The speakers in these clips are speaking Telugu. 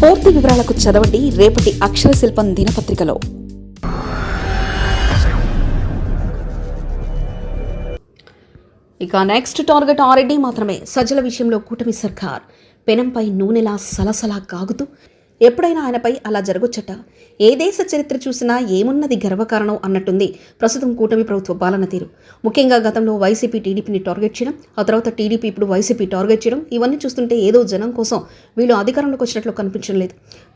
పూర్తి వివరాలకు చదవండి రేపటి అక్షర శిల్పం దినపత్రికలో. ఇక నెక్స్ట్ టార్గెట్ ఆల్రెడీ మాత్రమే. సజ్జల విషయంలో కూటమి సర్కార్. పెనంపై నూనెలా సలసలా కాగుతూ ఎప్పుడైనా ఆయనపై అలా జరగొచ్చట? ఏ దేశ చరిత్ర చూసినా ఏమున్నది గర్వకారణం అన్నట్టుంది ప్రస్తుతం కూటమి ప్రభుత్వ పాలన తీరు. ముఖ్యంగా గతంలో వైసీపీ టీడీపీని టార్గెట్ చేయడం ఆ తర్వాత టీడీపీ ఇప్పుడు వైసీపీ టార్గెట్ చేయడం ఇవన్నీ చూస్తుంటే ఏదో జనం కోసం వీళ్ళు అధికారంలోకి వచ్చినట్లు కనిపించడం లేదు.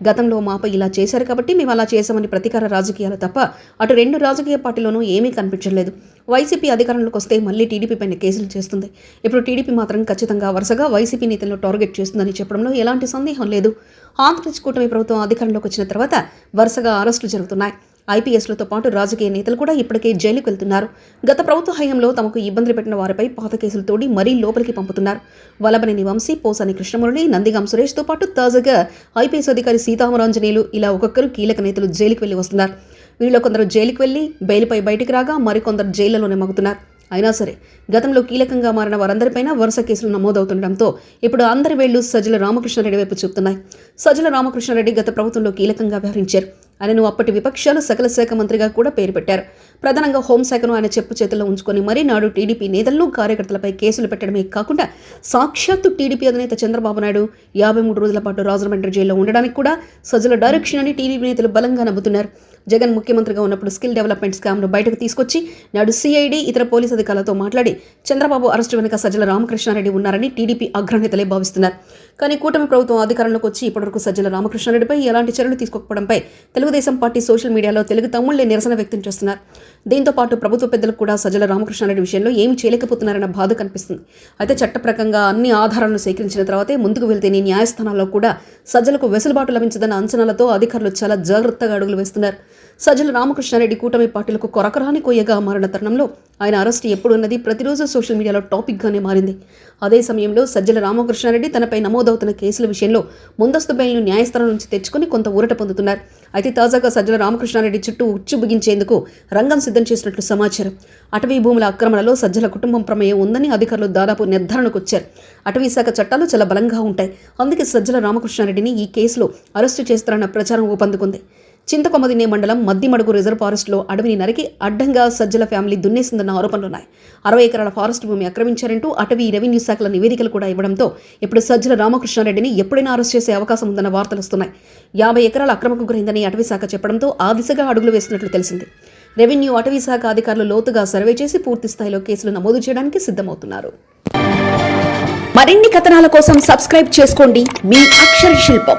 గతంలో మాపై ఇలా చేశారు కాబట్టి మేము అలా చేశామని ప్రతీకార రాజకీయాలు తప్ప అటు రెండు రాజకీయ పార్టీలోనూ ఏమీ కనిపించలేదు వైసీపీ అధికారంలోకి వస్తే మళ్ళీ టీడీపీ పైన కేసులు చేస్తుంది. ఇప్పుడు టీడీపీ మాత్రం ఖచ్చితంగా వరుసగా వైసీపీ నేతలను టార్గెట్ చేస్తుందని చెప్పడంలో ఎలాంటి సందేహం లేదు. ఆంధ్రప్రదేశ్ కూటమి ప్రభుత్వం అధికారంలోకి వచ్చిన తర్వాత వరుసగా అరెస్టులు జరుగుతున్నాయి. ఐపీఎస్లతో పాటు రాజకీయ నేతలు కూడా ఇప్పటికే జైలుకు వెళ్తున్నారు. గత ప్రభుత్వ హయాంలో తమకు ఇబ్బందులు పెట్టిన వారిపై పాత కేసులు తోడి మరీ లోపలికి పంపుతున్నారు. వలబనేని వంశీ పోసాని కృష్ణమురళి నందిగాం సురేష్తో పాటు తాజాగా ఐపీఎస్ అధికారి సీతామరాంజనేయులు ఇలా ఒక్కొక్కరు కీలక నేతలు జైలుకు వెళ్ళి వస్తున్నారు. వీరిలో కొందరు జైలుకు వెళ్ళి బెయిల్పై బయటికి రాగా మరికొందరు జైళ్ళలోనే మగుతున్నారు అయినా సరే గతంలో కీలకంగా మారిన వారందరిపైన వరుస కేసులు నమోదవుతుండటంతో ఇప్పుడు అందరి వేళ్ళు సజ్జల రామకృష్ణారెడ్డి వైపు చూపుతున్నాయి. సజ్జల రామకృష్ణారెడ్డి గత ప్రభుత్వంలో కీలకంగా వ్యవహరించారు. ఆయనను అప్పటి విపక్షాలు సకల శాఖ మంత్రిగా కూడా పేరు పెట్టారు. ప్రధానంగా హోంశాఖను ఆయన చెప్పు చేతుల్లో ఉంచుకొని మరీ నాడు టీడీపీ నేతలను కార్యకర్తలపై కేసులు పెట్టడమే కాకుండా సాక్షాత్తు టీడీపీ అధినేత చంద్రబాబు నాయుడు యాభై మూడు రోజుల పాటు రాజమండ్రి జైల్లో ఉండడానికి కూడా సజ్జల డైరెక్షన్ అని టీడీపీ నేతలు బలంగా నమ్ముతున్నారు. జగన్ ముఖ్యమంత్రిగా ఉన్నప్పుడు స్కిల్ డెవలప్మెంట్ స్కామ్ను బయటకు తీసుకొచ్చి నాడు సిఐడి ఇతర పోలీసు అధికారులతో మాట్లాడి చంద్రబాబు అరెస్టు వెనుక సజ్జల రామకృష్ణారెడ్డి ఉన్నారని టీడీపీ అగ్రనేతలే భావిస్తున్నారు. కానీ కూటమి ప్రభుత్వం అధికారంలోకి వచ్చి ఇప్పటివరకు సజ్జల రామకృష్ణారెడ్డిపై ఎలాంటి చర్యలు తీసుకోకపోవడంపై తెలుగుదేశం పార్టీ సోషల్ మీడియాలో తెలుగు తమ్ముళ్ళే నిరసన వ్యక్తం చేస్తున్నారు. దీంతో పాటు ప్రభుత్వ పెద్దలకు కూడా సజ్జల రామకృష్ణారెడ్డి విషయంలో ఏమి చేయలేకపోతున్నారన్న బాధ కనిపిస్తుంది. అయితే చట్టప్రకంగా అన్ని ఆధారాలను సేకరించిన తర్వాతే ముందుకు వెళ్తేనే న్యాయస్థానాల్లో కూడా సజ్జలకు వెసులుబాటు లభించదన్న అంచనాలతో అధికారులు చాలా జాగ్రత్తగా అడుగులు వేస్తున్నారు. సజ్జల రామకృష్ణారెడ్డి కూటమి పార్టీలకు కొరకరాని కొయ్యగా మారిన తరుణంలో ఆయన అరెస్ట్ ఎప్పుడున్నది ప్రతిరోజు సోషల్ మీడియాలో టాపిక్గానే మారింది. అదే సమయంలో సజ్జల రామకృష్ణారెడ్డి తనపై నమోదవుతున్న కేసుల విషయంలో ముందస్తు బెయిల్ను న్యాయస్థానం నుంచి తెచ్చుకుని కొంత ఊరట పొందుతున్నారు. అయితే తాజాగా సజ్జల రామకృష్ణారెడ్డి చుట్టూ ఉచ్చు బిగించేందుకు రంగం సిద్ధం చేసినట్లు సమాచారం. అటవీ భూముల ఆక్రమణలో సజ్జల కుటుంబం ప్రమేయం ఉందని అధికారులు దాదాపు నిర్ధారణకు వచ్చారు. అటవీ శాఖ చట్టాలు చాలా బలంగా ఉంటాయి. అందుకే సజ్జల రామకృష్ణారెడ్డిని ఈ కేసులో అరెస్టు చేస్తారన్న ప్రచారం ఊపందుకుంది. చింతకొమ్మదినే మండలం మద్దిమడుగు రిజర్వ్ ఫారెస్ట్లో అడవిని నరికి అడ్డంగా సజ్జల ఫ్యామిలీ దున్నేసిందన్న ఆరోపణలున్నాయి. అరవై ఎకరాల ఫారెస్ట్ భూమి ఆక్రమించారంటూ అటవీ రెవెన్యూ శాఖల నివేదికలు కూడా ఇవ్వడంతో ఇప్పుడు సజ్జల రామకృష్ణారెడ్డిని ఎప్పుడైనా అరెస్ట్ చేసే అవకాశం ఉందన్న వార్తలు వస్తున్నాయి. యాభై ఎకరాల అక్రమకు గురైందని అటవీ శాఖ చెప్పడంతో ఆ దిశగా అడుగులు వేస్తున్నట్లు తెలిసింది. రెవెన్యూ అటవీ శాఖ అధికారులు లోతుగా సర్వే చేసి పూర్తి స్థాయిలో కేసులు నమోదు చేయడానికి సిద్ధమవుతున్నారు. మరిన్ని కథనాల కోసం సబ్స్క్రైబ్ చేసుకోండి. మీ అక్షర శిల్పం.